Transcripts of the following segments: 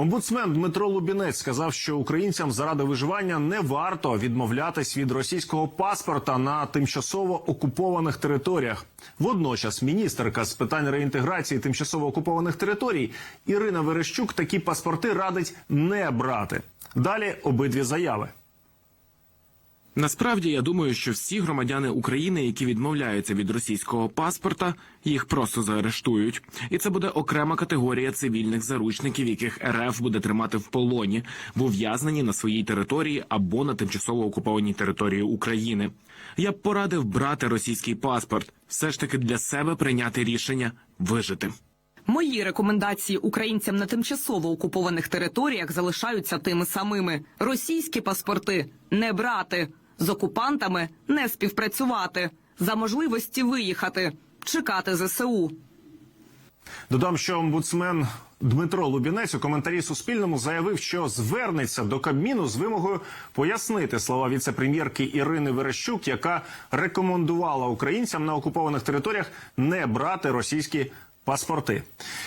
Омбудсмен Дмитро Лубінець сказав, що українцям заради виживання не варто відмовлятись від російського паспорта на тимчасово окупованих територіях. Водночас, міністерка з питань реінтеграції тимчасово окупованих територій Ірина Верещук такі паспорти радить не брати. Далі обидві заяви. Насправді я думаю, що всі громадяни України, які відмовляються від російського паспорта, їх просто заарештують, і це буде окрема категорія цивільних заручників, яких РФ буде тримати в полоні в ув'язненні на своїй території або на тимчасово окупованій території України. Я б порадив брати російський паспорт, все ж таки для себе прийняти рішення вижити. Мої рекомендації українцям на тимчасово окупованих територіях залишаються тими самими: російські паспорти не брати, з окупантами не співпрацювати, за можливості виїхати, чекати ЗСУ. Додам, що омбудсмен Дмитро Лубінець у коментарі Суспільному заявив, що звернеться до Кабміну з вимогою пояснити слова віце-прем'єрки Ірини Верещук, яка рекомендувала українцям на окупованих територіях не брати російські паспорти.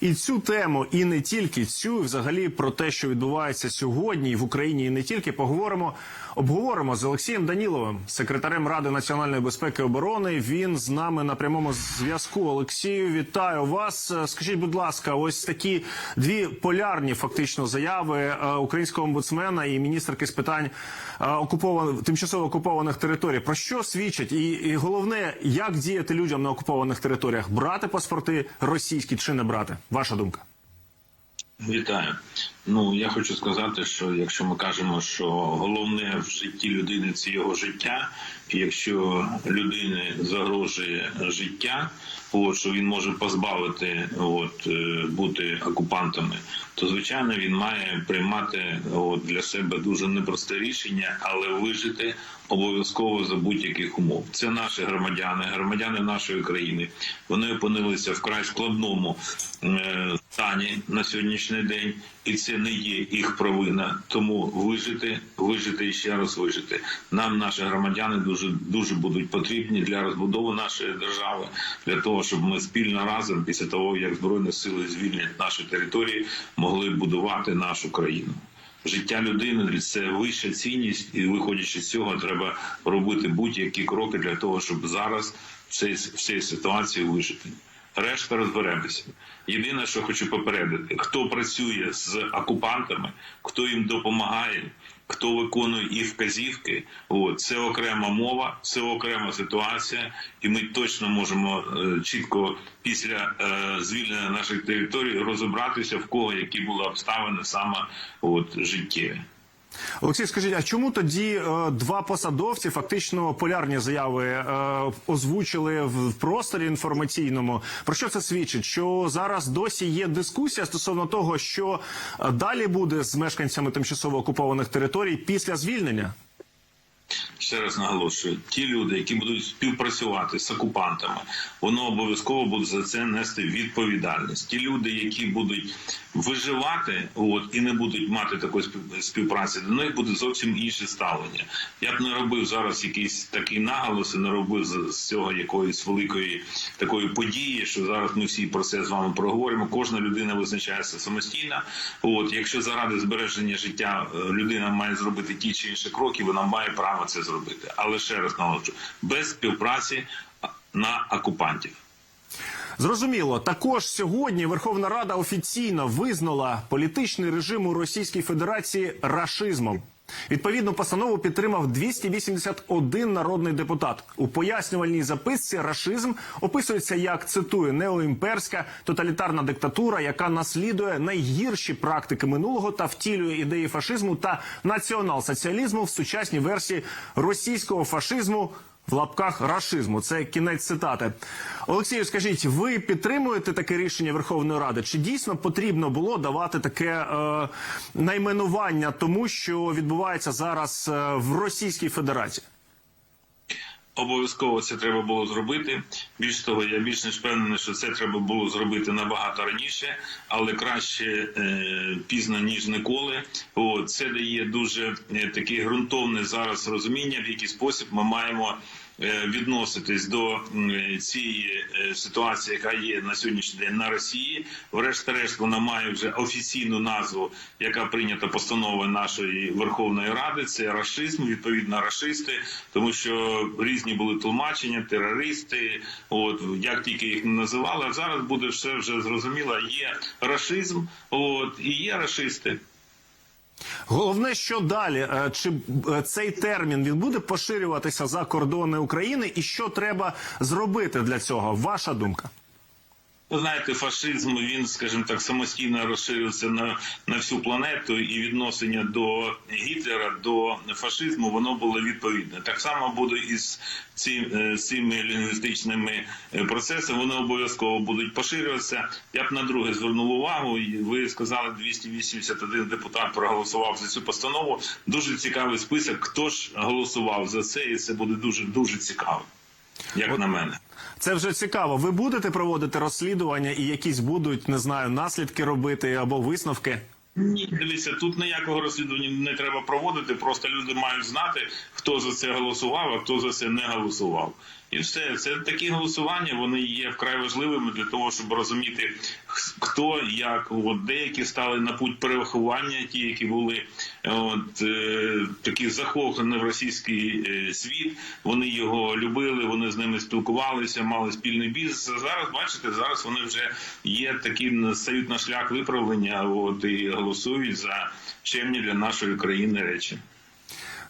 І цю тему, і не тільки цю, і взагалі про те, що відбувається сьогодні і в Україні, і не тільки поговоримо. Обговоримо з Олексієм Даніловим, секретарем Ради національної безпеки і оборони. Він з нами на прямому зв'язку. Олексію, вітаю вас. Скажіть, будь ласка, ось такі дві полярні фактично заяви е, українського омбудсмена і міністерки з питань е, окупованих тимчасово окупованих територій. Про що свідчать? І, і головне, як діяти людям на окупованих територіях? Брати паспорти російські чи не брати? Ваша думка? Вітаю. Ну я хочу сказати, що якщо ми кажемо, що головне в житті людини це його життя, якщо людини загрожує життя, от що він може позбавити от е, бути окупантами, то звичайно він має приймати от для себе дуже непросте рішення, але вижити обов'язково за будь-яких умов. Це наші громадяни, громадяни нашої країни. Вони опинилися в край складному е, стані на сьогоднішній день, і це не є їх провина. Тому вижити, вижити і ще раз вижити. Нам наші громадяни дуже дуже будуть потрібні для розбудови нашої держави, для того, щоб ми спільно разом, після того як збройні сили звільнять наші території, могли будувати нашу країну. Життя людини це вища цінність, і виходячи з цього, треба робити будь-які кроки для того, щоб зараз в цій, ситуації вижити. Решта розберемося. Єдине, що хочу попередити, хто працює з окупантами, хто їм допомагає, хто виконує їх вказівки, от, це окрема мова, це окрема ситуація, і ми точно можемо е, чітко після е, звільнення наших територій розібратися в кого які були обставини саме от життєві. Олексій, скажіть, а чому тоді е, два посадовці фактично полярні заяви е, озвучили в, просторі інформаційному? Про що це свідчить? Що зараз досі є дискусія стосовно того, що е, далі буде з мешканцями тимчасово окупованих територій після звільнення? Ще раз наголошую, ті люди, які будуть співпрацювати з окупантами, воно обов'язково буде за це нести відповідальність. Ті люди, які будуть виживати, от і не будуть мати такої спів- співпраці, до них буде зовсім інше ставлення. Я б не робив зараз якийсь такий наголос, і не робив з, з цього якоїсь великої такої події, що зараз ми всі про це з вами проговоримо. Кожна людина визначається самостійно. От якщо заради збереження життя е, людина має зробити ті чи інші кроки, вона має право це зробити. Але ще раз наголошу, без співпраці на окупантів. Зрозуміло, також сьогодні Верховна Рада офіційно визнала політичний режим у Російській Федерації рашизмом. Відповідну постанову підтримав 281 народний депутат. У пояснювальній записці рашизм описується як цитую неоімперська тоталітарна диктатура, яка наслідує найгірші практики минулого та втілює ідеї фашизму та націонал-соціалізму в сучасній версії російського фашизму. В лапках рашизму це кінець цитати. Олексію, скажіть, ви підтримуєте таке рішення Верховної Ради? Чи дійсно потрібно було давати таке е, найменування тому, що відбувається зараз е, в Російській Федерації? Обов'язково це треба було зробити. Більш того, я більш ніж впевнений, що це треба було зробити набагато раніше, але краще е, пізно ніж ніколи. От це дає дуже е, таке ґрунтовне зараз розуміння, в який спосіб ми маємо відноситись до цієї е, ситуації, яка є на сьогоднішній день на Росії. Врешті-решт вона має вже офіційну назву, яка прийнята постановою нашої Верховної Ради. Це рашизм, відповідно рашисти, тому що різні були тлумачення, терористи. От як тільки їх не називали, а зараз буде все вже зрозуміло. Є рашизм, от і є рашисти. Головне, що далі, Е, чи е, цей термін він буде поширюватися за кордони України, і що треба зробити для цього? Ваша думка? Ви знаєте, фашизм він, скажімо так, самостійно розширився на, на всю планету, і відношення до Гітлера, до фашизму, воно було відповідне. Так само буде і з цим, е, цими лінгвістичними е, процесами. Вони обов'язково будуть поширюватися. Я б на друге звернув увагу. Ви сказали, 281 депутат проголосував за цю постанову. Дуже цікавий список. Хто ж голосував за це, і це буде дуже дуже цікаво, як на мене. Це вже цікаво. Ви будете проводити розслідування і якісь будуть не знаю наслідки робити або висновки? Ні, дивіться, тут ніякого розслідування не треба проводити. Просто люди мають знати, хто за це голосував, а хто за це не голосував. І все це такі голосування. Вони є вкрай важливими для того, щоб розуміти хто як. От деякі стали на путь переховання, ті, які були от е, такі захоплені в російський е, світ. Вони його любили, вони з ними спілкувалися, мали спільний бізнес. Зараз бачите, зараз вони вже є такі стають на шлях виправлення. От і голосують за чемні для нашої країни речі.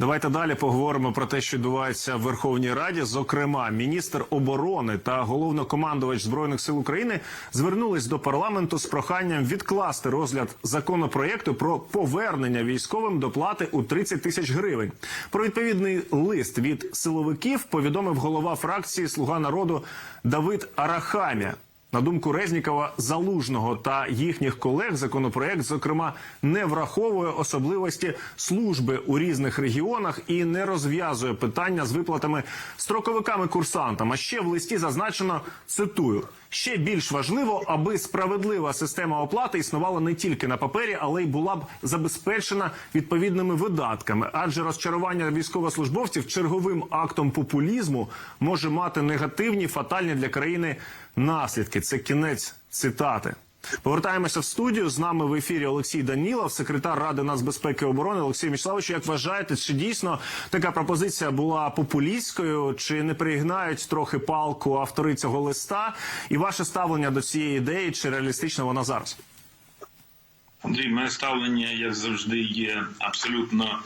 Давайте далі поговоримо про те, що відбувається в Верховній Раді. Зокрема, міністр оборони та головнокомандувач збройних сил України звернулись до парламенту з проханням відкласти розгляд законопроєкту про повернення військовим доплати у 30 тисяч гривень. Про відповідний лист від силовиків повідомив голова фракції Слуга народу Давид Арахамія. На думку Резнікова, Залужного та їхніх колег, законопроект, зокрема, не враховує особливості служби у різних регіонах і не розв'язує питання з виплатами строковиками-курсантам. А ще в листі зазначено цитую. Ще більш важливо, аби справедлива система оплати існувала не тільки на папері, але й була б забезпечена відповідними видатками. Адже розчарування військовослужбовців черговим актом популізму може мати негативні фатальні для країни наслідки. Це кінець цитати. Повертаємося в студію. З нами в ефірі Олексій Данілов, секретар Ради нацбезпеки і оборони. Олексій Мічславович, як вважаєте, чи дійсно така пропозиція була популістською, чи не пригнають трохи палку автори цього листа? І ваше ставлення до цієї ідеї, чи реалістична вона зараз? Андрій, моє ставлення, як завжди, є абсолютно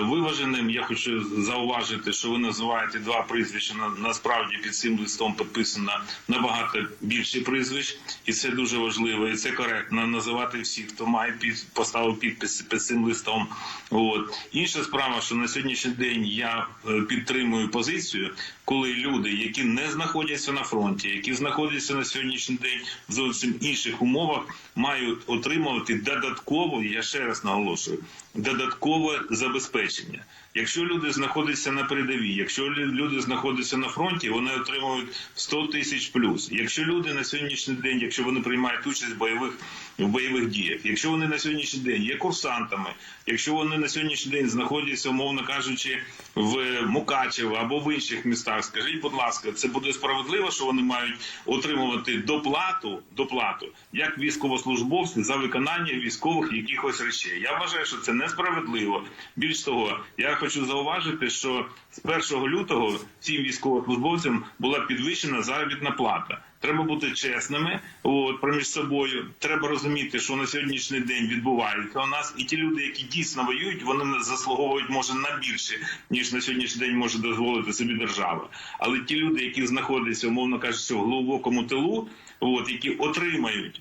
виваженим. Я хочу зауважити, що ви називаєте два прізвища. На, насправді під цим листом підписано набагато більше прізвищ, і це дуже важливо. І це коректно називати всіх, хто має під поставив підпис під цим листом. От інша справа, що на сьогоднішній день я е, підтримую позицію, коли люди, які не знаходяться на фронті, які знаходяться на сьогоднішній день в зовсім інших умовах, мають отримувати додатково, я ще раз наголошую, додаткове забезпечення. Якщо люди знаходяться на передовій, якщо люди знаходяться на фронті, вони отримують 100 тисяч плюс. Якщо люди на сьогоднішній день, якщо вони приймають участь в бойових в бойових діях, якщо вони на сьогоднішній день є курсантами, якщо вони на сьогоднішній день знаходяться, умовно кажучи, в Мукачево або в інших містах, скажіть, будь ласка, це буде справедливо, що вони мають отримувати доплату, доплату як військовослужбовці за виконання військових якихось речей. Я вважаю, що це несправедливо. Більш того, я хочу зауважити, що з 1 лютого цим військовослужбовцям була підвищена заробітна плата. Треба бути чесними от, проміж собою. Треба розуміти, що на сьогоднішній день відбувається у нас, і ті люди, які дійсно воюють, вони заслуговують може на більше, ніж на сьогоднішній день може дозволити собі держава. Але ті люди, які знаходяться, умовно кажучи, в глибокому тилу, от, які отримають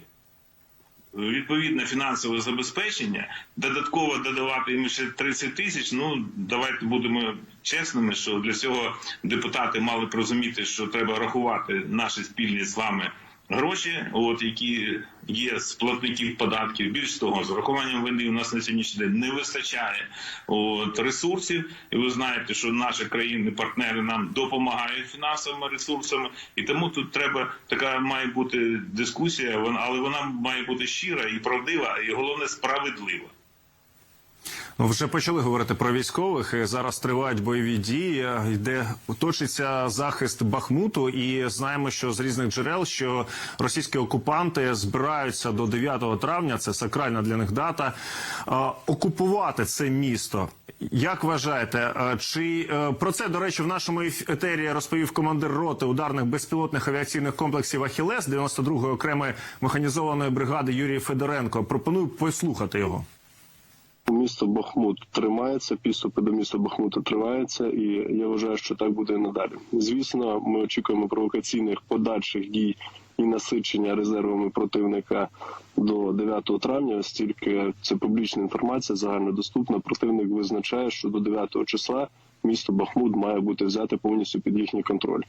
відповідне фінансове забезпечення, додатково додавати їм ще 30 тисяч. Ну давайте будемо чесними, що для цього депутати мали б розуміти, що треба рахувати наші спільні з вами. Гроші, от які є з платників податків, більш того, з урахуванням війни у нас на сьогоднішній день не вистачає от ресурсів. І ви знаєте, що наші країни-партнери нам допомагають фінансовими ресурсами, і тому тут треба така має бути дискусія, але вона має бути щира і правдива, і головне справедлива. Ну, вже почали говорити про військових. Зараз тривають бойові дії, йде точиться захист Бахмуту. І знаємо, що з різних джерел, що російські окупанти збираються до 9 травня. Це сакральна для них дата. Окупувати це місто. Як вважаєте, чи е, про це до речі в нашому етері розповів командир роти ударних безпілотних авіаційних комплексів Ахілес 92-ї окремої механізованої бригади Юрій Федоренко? Пропоную послухати його. Місто Бахмут тримається, підступи до міста Бахмута триваються, і я вважаю, що так буде і надалі. Звісно, ми очікуємо провокаційних подальших дій і насичення резервами противника до 9 травня, оскільки це публічна інформація, загальнодоступна. Противник визначає, що до 9 числа місто Бахмут має бути взяте повністю під їхній контроль.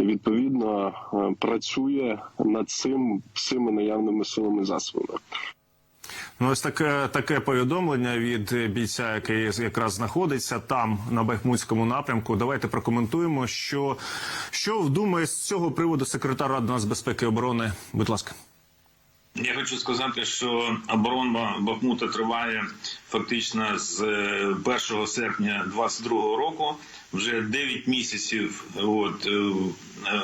І, відповідно, е, працює над цим всіми наявними силами засобами. Ну, ось таке таке повідомлення від бійця, який якраз знаходиться там на Бахмутському напрямку. Давайте прокоментуємо, що, що думає з цього приводу секретар Ради нацбезпеки і оборони. Будь ласка. Я хочу сказати, що оборона Бахмута триває фактично з е, 1 серпня 22 року. Вже 9 місяців. От е, е,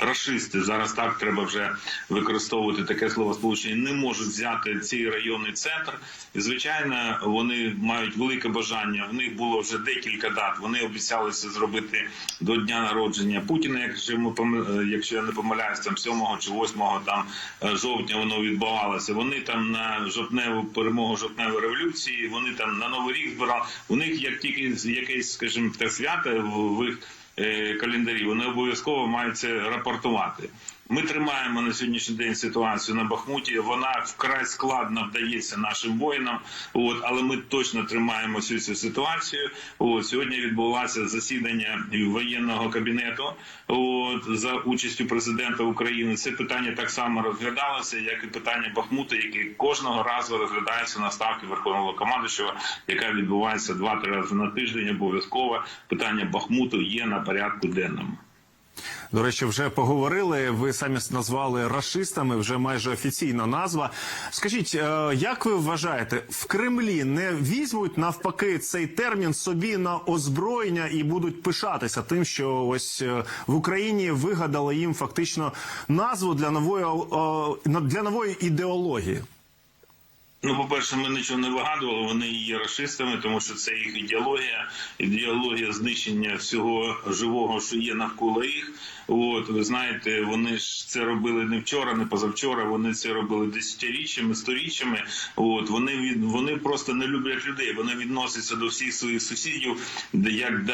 рашисти зараз так треба вже використовувати таке слово сполучення. Не можуть взяти цей районний центр. І звичайно, вони мають велике бажання. В них було вже декілька дат. Вони обіцяли це зробити до дня народження Путіна. Якщо ми якщо я не помиляюсь, там 7 чи 8 там е, жовтня воно відбувалося. Вони там на жовтневу перемогу жовтневої революції. Вони там на новий рік збирали. У них як тільки якесь, скажімо, те свято в, їх календарі, вони обов'язково мають це рапортувати. Ми тримаємо на сьогоднішній день ситуацію на Бахмуті. Вона вкрай складно вдається нашим воїнам. От але ми точно тримаємо цю, цю ситуацію. От сьогодні відбулося засідання воєнного кабінету. От за участю президента України. Це питання так само розглядалося, як і питання Бахмута, яке кожного разу розглядається на ставки Верховного командуючого, яка відбувається два-три рази на тиждень. Обов'язково питання Бахмуту є на порядку денному. До речі, вже поговорили. Ви самі назвали рашистами, вже майже офіційна назва. Скажіть, е, як ви вважаєте, в Кремлі не візьмуть навпаки цей термін собі на озброєння і будуть пишатися тим, що ось е, в Україні вигадали їм фактично назву для нової е, для нової ідеології? Ну, по-перше, ми нічого не вигадували, вони є расистами, тому що це їх ідеологія, ідеологія знищення всього живого, що є навколо їх. От ви знаєте, вони ж це робили не вчора, не позавчора. Вони це робили десятиріччями, сторіччями. От вони від вони просто не люблять людей. Вони відносяться до всіх своїх сусідів, як до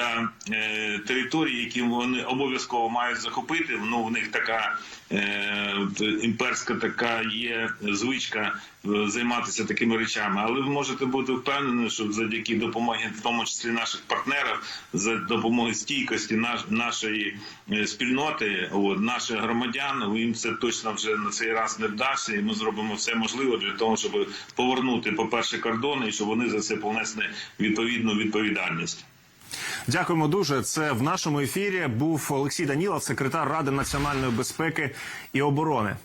е, території, які вони обов'язково мають захопити. Ну, в них така е, імперська така є звичка займатися такими речами. Але ви можете бути впевнені, що завдяки допомоги, в тому числі наших партнерів, за допомогою стійкості наш, нашої е, спільноти, от, наших громадян, їм це точно вже на цей раз не вдасться, і ми зробимо все можливе для того, щоб повернути, по перше, кордони, і щоб вони за це понесли відповідну відповідальність. Дякуємо дуже. Це в нашому ефірі був Олексій Данілов, секретар Ради національної безпеки і оборони.